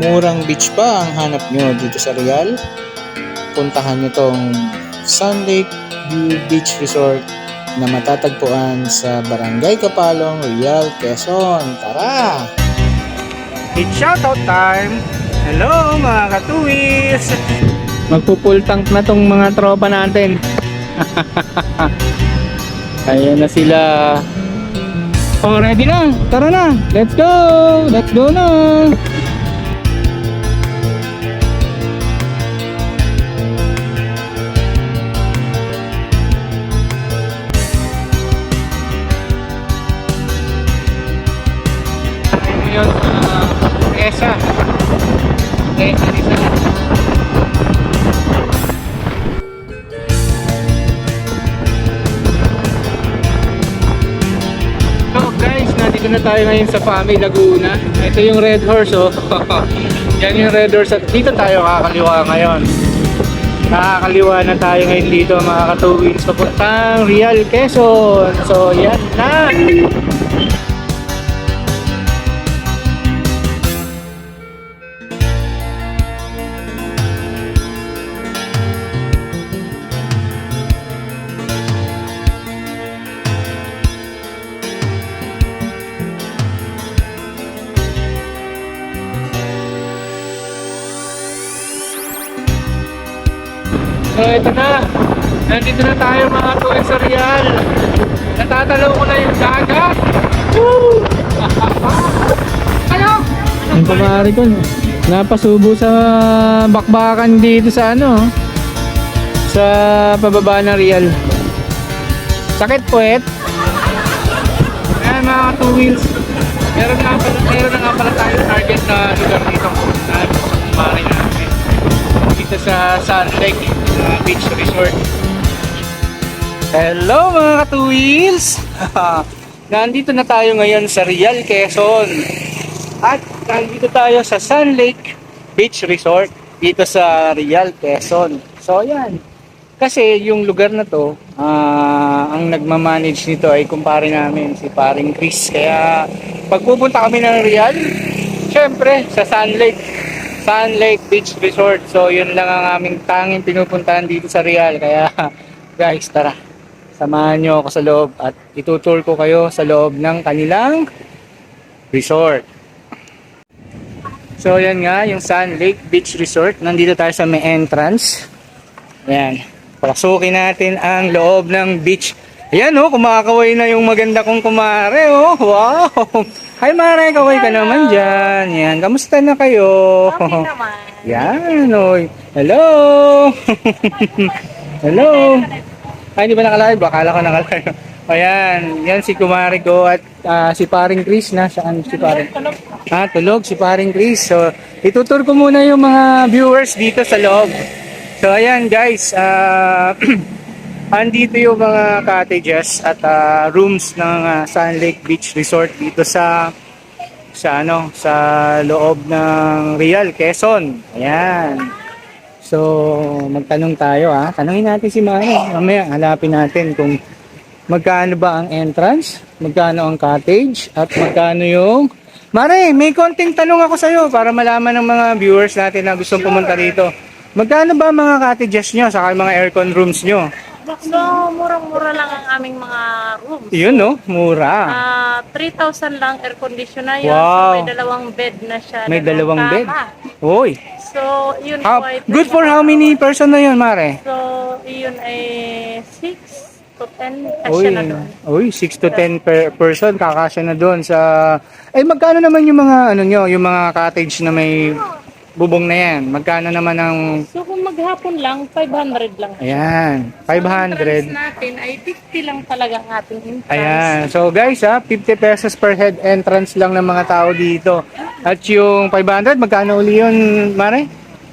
Murang beach ba ang hanap nyo dito sa Real? Puntahan nyo tong Sun Lake View Beach Resort na matatagpuan sa Barangay Kapalong, Real, Quezon. Tara! It's shoutout time! Hello mga katuwis! Magpo-full tank na tong mga tropa natin. Ayan na sila. Oh, ready na! Tara na! Let's go! Let's go na! Rizal. So guys, nandito na tayo ngayon sa Pami, Laguna. Ito yung Red Horse oh. Yan yung Red Horse at dito tayo kakaliwa ngayon. Nakakaliwa na tayo ngayon dito mga katuwins papuntang Real Quezon. So yan na. Nandito na tayo mga tuwing sa Real. Natatalaw ko na yung dagat. Woo! Ano? Yung kumari ko, napasubo sa bakbakan dito sa ano, sa pababa ng Real. Sakit puwet. Ayan mga two wheels. Meron na pala, meron na nga pala tayo target na lugar dito saan kumari natin. Dito sa Sun Lake uh, Beach Resort. Hello mga katuwils! Nandito na tayo ngayon sa Real Quezon. At nandito tayo sa Sun Lake Beach Resort dito sa Real Quezon. So yan. Kasi yung lugar na to, ah, ang nagmamanage nito ay kumpare namin, si paring Chris. Kaya pagpupunta kami ng Real, syempre sa Sun Lake, Sun Lake Beach Resort. So yun lang ang aming tanging pinupuntahan dito sa Real. Kaya guys, tara. Samahan nyo ako sa loob at itutour ko kayo sa loob ng kanilang resort. So yan nga, yung Sun Lake Beach Resort. Nandito tayo sa may entrance. Ayan. Pasukin natin ang loob ng beach. Ayan oh, kumakaway na yung maganda kong kumare oh. Wow! Hi Mare, kaway ka naman dyan. Yan, kamusta na kayo? Okay naman. Yan, oy. Hello! Hello! Ay, hindi ba nakalive? Bakala ko nakalive. Ayan, yan si kumare ko at ah, si paring Chris na. Saan si paring? Ah, tulog si paring Chris. So, itutur ko muna yung mga viewers dito sa loob. So, ayan guys. ah andito yung mga cottages at ah, rooms ng ah, Sun Lake Beach Resort dito sa sa ano sa loob ng Real Quezon. Ayan. So, magtanong tayo ah. Tanungin natin si Mare. Mamaya hanapin natin kung magkano ba ang entrance, magkano ang cottage, at magkano yung... Mare, may konting tanong ako sa'yo para malaman ng mga viewers natin na gustong pumunta dito. Magkano ba mga cottages nyo, saka mga aircon rooms nyo? So, murang-mura lang ang aming mga rooms. Yun no, mura. Ah, 3,000 lang air conditioner yun. Wow. So, may dalawang bed na siya. May dalawang kama. bed. Uy, So, yun how, po ay good for how many person na yun, Mare? So, yun ay 6 to 10 Uy, kasya na doon. uy, 6 to 10 per person kakasya na doon sa Eh magkano naman yung mga ano nyo, yung mga cottage na may bubong na yan? Magkano naman ang So, maghapon lang, 500 lang. Ayan, So, ang 500. entrance natin ay 50 lang talaga ang ating entrance. Ayan. So guys ha, 50 pesos per head entrance lang ng mga tao dito. At yung 500, magkano uli yun, Mare?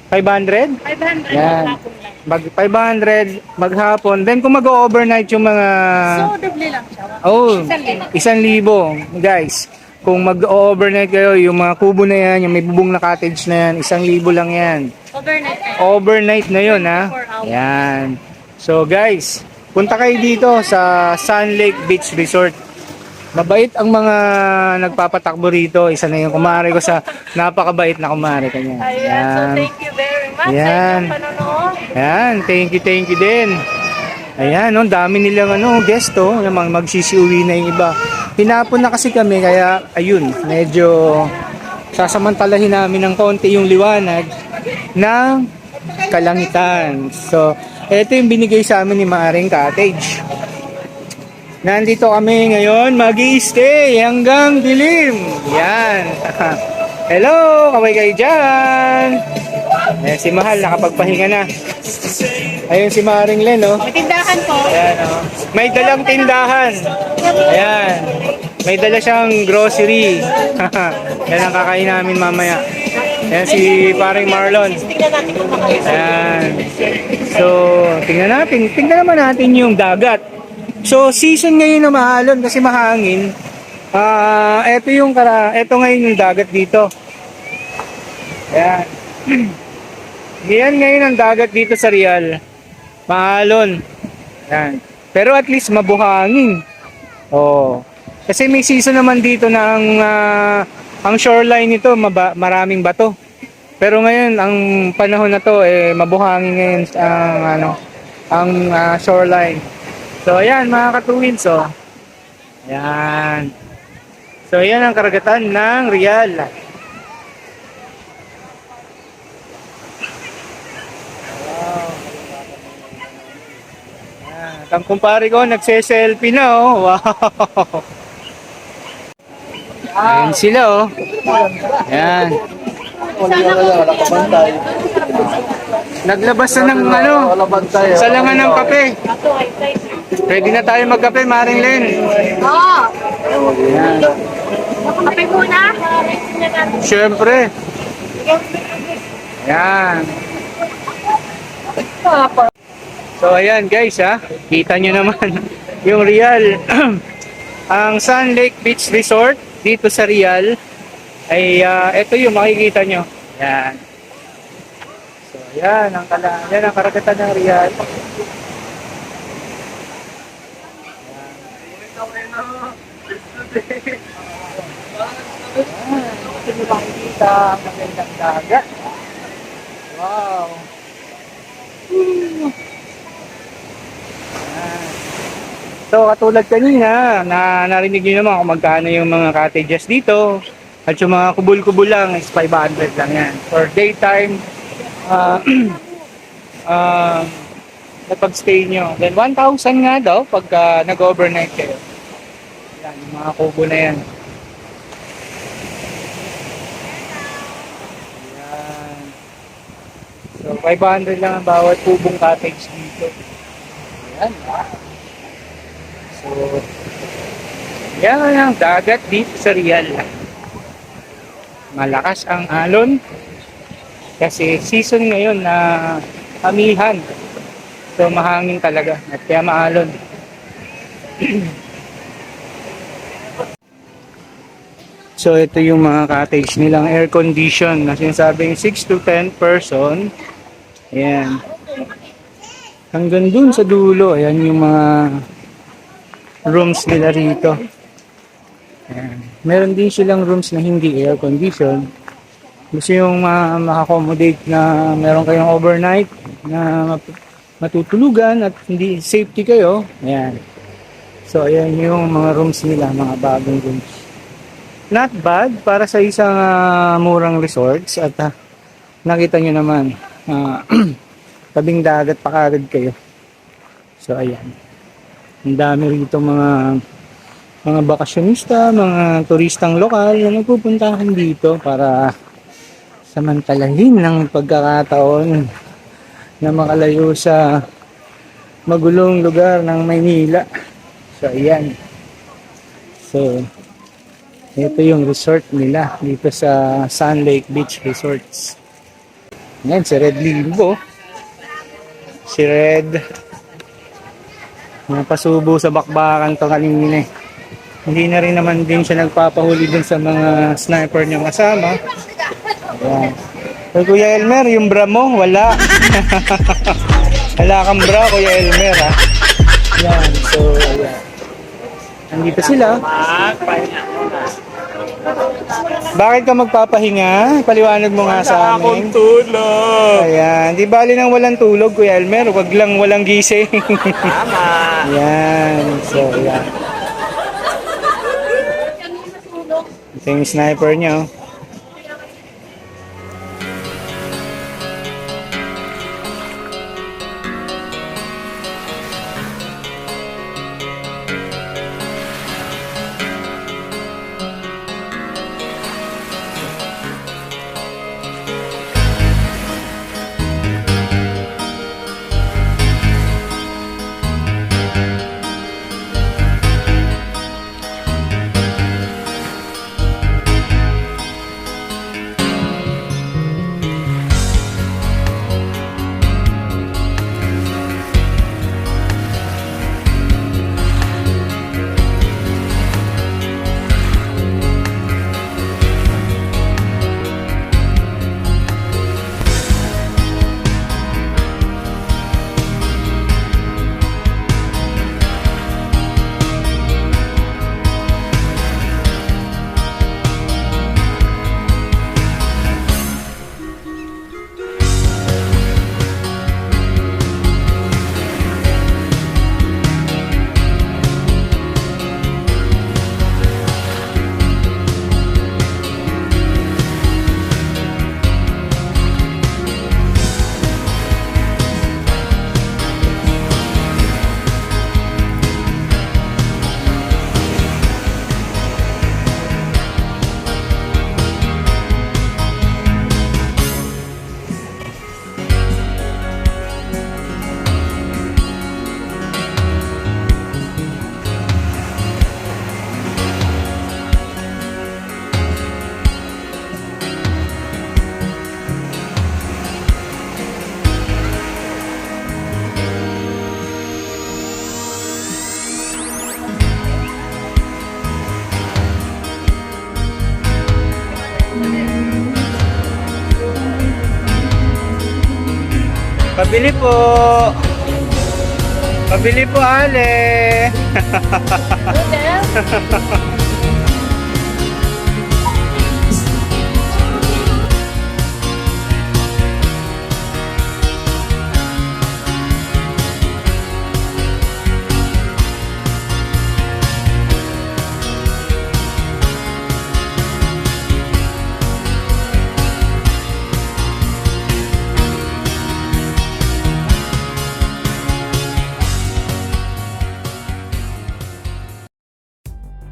500? 500 Yan. maghapon lang. Mag 500 maghapon. Then kung mag-overnight yung mga So, doble lang siya. Oh, Isang libo. isang libo, guys. Kung mag-overnight kayo, yung mga kubo na yan, yung may bubong na cottage na yan, isang libo lang yan. Overnight. Overnight na yun, ha? 24 hours. Yan. So, guys, punta kayo dito sa Sun Lake Beach Resort. Mabait ang mga nagpapatakbo rito. Isa na yung kumare ko sa napakabait na kumare kanya. Ayan, so Yan. thank you very much Ayan. sa inyong panonood. Ayan, thank you, thank you din. Ayan, no, dami nilang ano, guest oh, yung mga magsisiuwi na yung iba. Hinapon na kasi kami kaya ayun, medyo sasamantalahin namin ng konti yung liwanag ng kalangitan. So, ito yung binigay sa amin ni Maring Cottage. Nandito kami ngayon, mag stay hanggang dilim. Yan. Hello, kaway kayo dyan. Ayan, si Mahal, nakapagpahinga na. Ayun si Maring Len, oh. May tindahan po. Ayan, oh. May dalang tindahan. Ayan. May dala siyang grocery. Yan ang kakain namin mamaya. Ayan si paring Marlon. Ayan. So, tingnan natin. Tingnan naman natin yung dagat. So, season ngayon na mahalon kasi mahangin. Ah, ito yung kara, ito ngayon yung dagat dito. Ayan. Yan ngayon ang dagat dito sa Real. Mahalon. Ayan. Pero at least mabuhangin. Oh. Kasi may season naman dito na ang ah, ang shoreline nito maba, maraming bato. Pero ngayon ang panahon na to eh mabuhangin ngayon ang ano ang ah, shoreline. So ayan mga katuwin so. Ayan. So ayan ang karagatan ng Real. Ang kumpare ko nagse-selfie na oh. Wow. Ayan sila oh. Ayan. Naglabas na ng ano, salangan ng kape. Ready na tayo magkape, Maring Len. Oo. Ayan. Kape muna. Siyempre. Ayan. So ayan guys ha, kita nyo naman yung Real. Ang Sun Lake Beach Resort dito sa Real ay ah, ito yung makikita nyo. Ayan. So ayan ang, kala, ayan ang karagatan ng Real. Ito nyo makikita ang magandang dagat. Wow. So, katulad kanina, na narinig niyo naman kung magkano yung mga cottages dito. At yung mga kubul-kubul lang is 500 lang yan. For daytime, uh, uh, na pag-stay nyo. Then 1,000 nga daw pagka nag-overnight kayo. Yan, yung mga kubo na yan. Yan. So, 500 lang ang bawat kubong cottage dito. Yan. So, yan ang dagat dito sa Real. Malakas ang alon kasi season ngayon na amihan. So, mahangin talaga at kaya maalon. So, ito yung mga cottage nilang air condition na sinasabing 6 to 10 person. Ayan. Hanggang dun sa dulo, ayan yung mga rooms nila rito. Ayan. Meron din silang rooms na hindi air condition. Gusto yung uh, makakomodate na meron kayong overnight na matutulugan at hindi safety kayo. Ayan. So, ayan yung mga rooms nila, mga bagong rooms. Not bad para sa isang ah, murang resorts at ah, nakita nyo naman ah, tabing dagat pa kagad kayo. So, ayan. Ang dami rito mga mga bakasyonista, mga turistang lokal na nagpupuntahan dito para samantalahin ng pagkakataon na makalayo sa magulong lugar ng Maynila. So, ayan. So, ito yung resort nila dito sa Sun Lake Beach Resorts. Ayan, si Red Limbo. Si Red. Napasubo sa bakbakan to kanina eh. Hindi na rin naman din siya nagpapahuli dun sa mga sniper niya kasama. Ayan. Kay Kuya Elmer, yung bra mo, wala. wala kang bra, Kuya Elmer, ha? Yan, so, ayan. Nandito sila. Bakit ka magpapahinga? Paliwanag mo nga sa amin. tulog. Ayan, di bali nang walang tulog, Kuya Elmer. Wag lang walang gising. Tama. Ayan. So, ayan. Ito yung sniper niya, oh. Pabili po. Pabili po, Ale.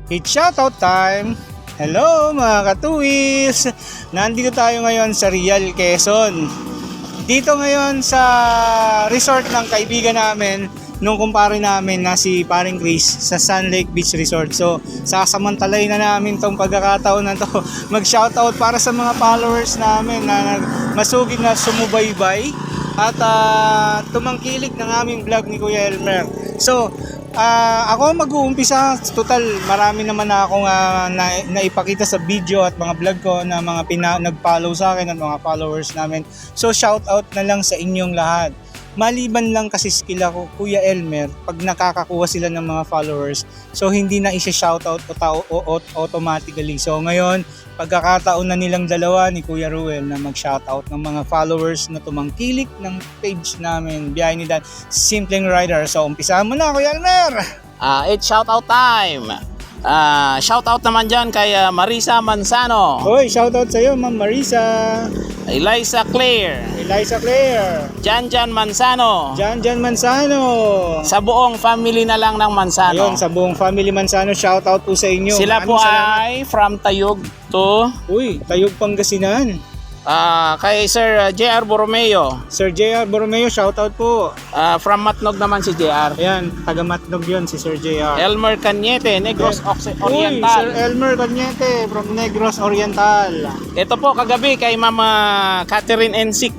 It's shoutout time! Hello mga katuwis! Nandito tayo ngayon sa Real Quezon. Dito ngayon sa resort ng kaibigan namin nung kumpare namin na si Paring Chris sa Sun Lake Beach Resort. So, sasamantalay na namin tong pagkakataon na to. Mag-shoutout para sa mga followers namin na masugid na sumubaybay at ah, tumangkilik ng aming vlog ni Kuya Elmer. So, ah, ako mag-uumpisa. Total, marami naman na akong ah, na, naipakita sa video at mga vlog ko na mga pina, nag-follow sa akin at mga followers namin. So, shout out na lang sa inyong lahat. Maliban lang kasi skill ako, Kuya Elmer, pag nakakakuha sila ng mga followers, so hindi na isa-shoutout o, o, o, automatically. So ngayon, pagkakataon na nilang dalawa ni Kuya Ruel na mag-shoutout ng mga followers na tumangkilik ng page namin, biyahe ni Dan, Simpleng Rider. So umpisahan mo na, Kuya Elmer! Ah, it's shoutout time. Ah, shoutout naman dyan kay ah, Marisa Manzano, Hoy, shoutout sa iyo, Ma'am Marisa, Eliza Claire, Eliza Claire, Janjan Manzano, Jan Jan Mansano. sa buong family na lang ng Manzano. Ayun, sa buong family Mansano, shoutout po sa inyo. Sila po Maraming salamat. ay from Tayug to Uy, Tayog Pangasinan. Ah, kay Sir ah, JR Borromeo. Sir JR Borromeo, shoutout po. Ah, from Matnog naman si JR. Ayan, taga Matnog yun si Sir JR. Elmer Cañete, Negros Occ- Uy, Sir Oriental. Elmer Cañete from Negros Oriental. Ito po kagabi kay Mama Catherine Ensik.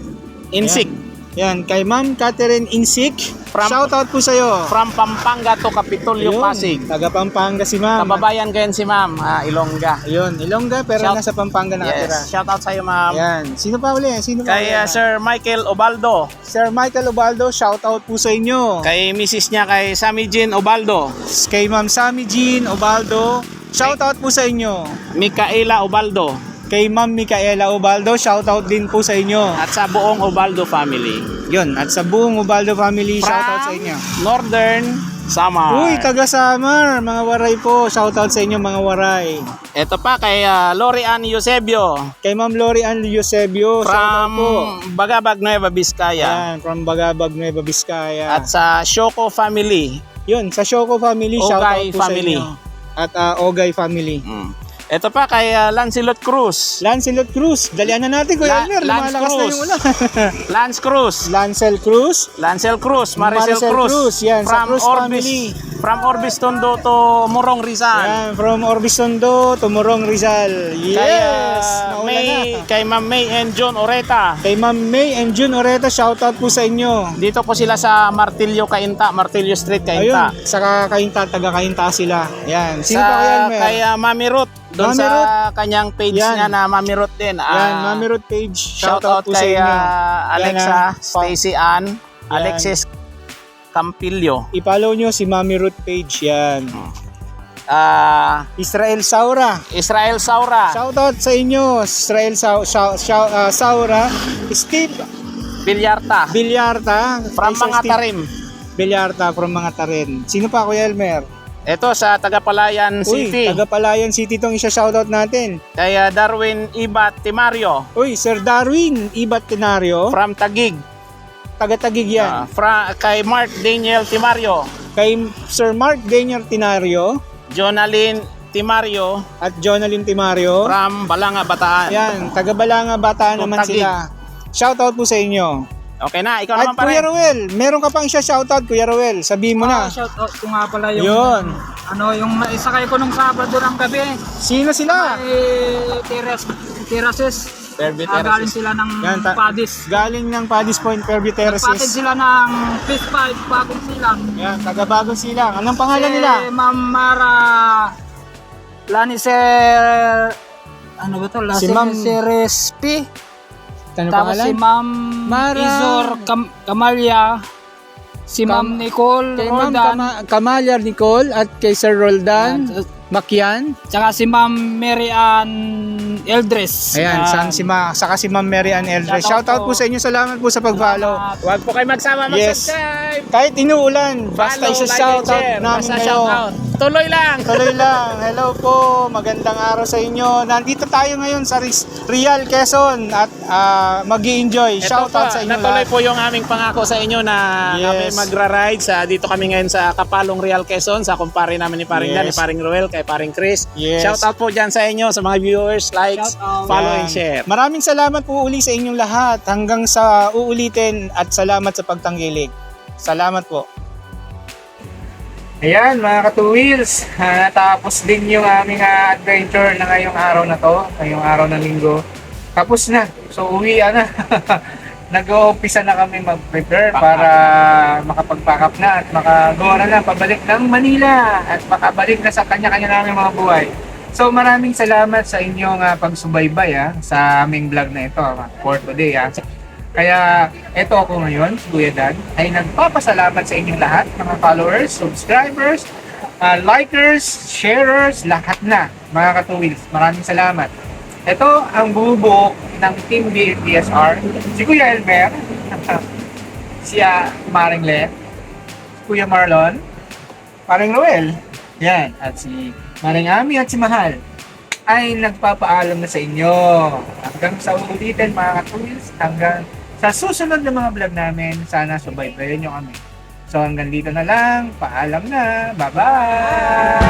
Insik. Yan, kay Ma'am Catherine Insik. From- Shoutout po sa'yo. From Pampanga to Kapitolyo, Ayun, Pasig. Taga Pampanga si Ma'am. Kababayan ko yan si ma'am, ah, Ilongga. Ayun, Ilongga pero Shout- nasa Pampanga nakatira. Yes, shout out sa iyo ma'am. Yan. Sino pa uli? Sino pa Kay uli? ah, Sir Michael Obaldo. Sir Michael Obaldo, shoutout po sa inyo. Kay Mrs. niya kay Sammy Jean Obaldo. Kay Ma'am Sammy Jean Obaldo, shoutout po sa inyo. Micaela Obaldo. Kay Ma'am Micaela Obaldo, shoutout din po sa inyo. At sa buong Obaldo family. Yun, at sa buong Obaldo family, shoutout sa inyo. Northern Samar. Uy, taga Samar, mga waray po. Shoutout sa inyo mga waray. Ito pa kay ah, Lorian Eusebio. Kay Ma'am Lori Ann Eusebio, From po. Bagabag Nueva Vizcaya. Yan, from Bagabag, Nueva Vizcaya. At sa Shoko family. yun, sa Shoko family, Ogay shoutout po family. sa inyo. At ah, Ogay family. Mm. Ito pa kay ah, Lancelot Cruz. Lancelot Cruz, dalian na natin Kuya La- Elmer, Lance lumalakas na Cruz. yung ulan. Lance Cruz. Lancel Cruz, Lancel Cruz, Maricel, Maricel Cruz. Cruz, yan, sa from Cruz Orbis, family. From Orbis Tondo to Morong Rizal. yan, from Orbisondo, Tumurong Rizal. Kay, Yes! ah, naulan May, na. kay Ma'am May and John Oreta. Kay Ma'am May and June Oreta, shoutout po sa inyo. Dito po sila sa Martillo, Cainta. Martillo Street, Cainta. Ayun, sa Kainta, taga Kainta sila. Yan. Sino sa, pa kaya Elmer? Kay ah, Mami Ruth. Doon sa Ruth. kanyang page Yan. niya na Mami Ruth din. Yan, Ah, Mami Ruth page. Shout out po sa kay inyo. ah, Alexa, Yan, ah, Stacy Ann, Alexis Campillo. I-follow nyo si Mami Ruth page. Yan. Ah, Israel Saura. Israel Saura. Shoutout sa inyo. Israel Sa Sa Sa- ah, Saura. Steve Bilyarta. Bilyarta. From mga Steve tarim. Bilyarta from mga tarin. Sino pa Kuya Elmer? Ito sa Tagapalayan Uy, City. taga Palayan City tong isa shoutout natin. Kay ah, Darwin Ibat Timario. Uy, Sir Darwin Ibat Tenario. From Tagig. Taga Tagig Ah, yan. fra- kay Mark Daniel Timario. Kay Sir Mark Daniel Tenario Jonalyn Timario at Jonalyn Timario. from Balanga, Bataan. Yan, taga Balanga Bataan naman Tagig. sila. Shoutout po sa inyo. Okay na, ikaw At naman pa Kuya rin. Roel, meron ka pang siya shoutout Kuya Roel. Sabihin mo na. Ah, shout out ko nga pala yung Yun. ano yung naisakay ko nung Sabado ng gabi. Sino sila? Eh Teras Terraces. Fairview Ah, galing Terraces. sila ng Yan, ta- Padis. Galing ng Paddy's Point, Fairview Patid Terraces. sila ng Fish Five, Bagong Silang. Yan, taga Bagong Silang. Anong pangalan Si nila? Ma'am Mara Laniser ano ba to? Si Ma'am- Laniseres P. Anong Tapos pangalan? si Ma'am Mara- Izor Cam- Camalya. Si Ma'am Nicole Kay Ma'am Roldan. Kama- Kamalyar Nicole at kay Sir Roldan Yan. Makian. Tsaka si Ma'am Mary Ann Eldres. Ayan, Yan. san si Ma, saka si Ma'am Mary Ann Eldres. Shoutout Shoutout po sa inyo. Salamat po sa pag-follow. Huwag po kayo magsama Yes. mag-subscribe. Kahit inuulan, basta Follow, isa like, and shoutout share. namin Basta kayo. shoutout. Tuloy lang. Tuloy lang. Hello po. Magandang araw sa inyo. Nandito tayo ngayon sa Ris- Real Quezon at uh, mag enjoy Ito Shoutout po, sa inyo natuloy lahat. po yung aming pangako sa inyo na Yes. kami magra-ride sa dito kami ngayon sa Kapalong Real Quezon sa kumpare namin ni Paring Dan, ni Yes. Paring Ruel, kay Paring Chris. Yes. Shout out po dyan sa inyo, sa mga viewers, likes, follow and share. Maraming salamat po uli sa inyong lahat. Hanggang sa uulitin at salamat sa pagtanggilig. Salamat po. Ayan mga ka-two-wheels, ah, natapos din yung aming ah, adventure na ngayong araw na to, ngayong araw ng linggo. Tapos na, so uwi na. Nag-uumpisa na kami mag-prepare para makapag-pack up na at makagawa na na pabalik ng Manila at makabalik na sa kanya-kanya namin mga buhay. So maraming salamat sa inyong ah, pagsubaybay ah, sa aming vlog na ito ah, for today. ah. Kaya eto ako ngayon, si Kuya Dan, ay nagpapasalamat sa inyong lahat, mga followers, subscribers, ah, likers, sharers, lahat na, mga katuwils. Maraming salamat. Ito ang bubuk ng Team BNTSR, si Kuya Elmer, si ah, Maring Le, Kuya Marlon, Paring Roel, yan, at si Maring Ami at si Mahal ay nagpapaalam na sa inyo. Hanggang sa ulitin mga katuwils, hanggang sa susunod na mga vlog namin, sana subaybayan nyo kami. So hanggang dito na lang, paalam na, bye-bye!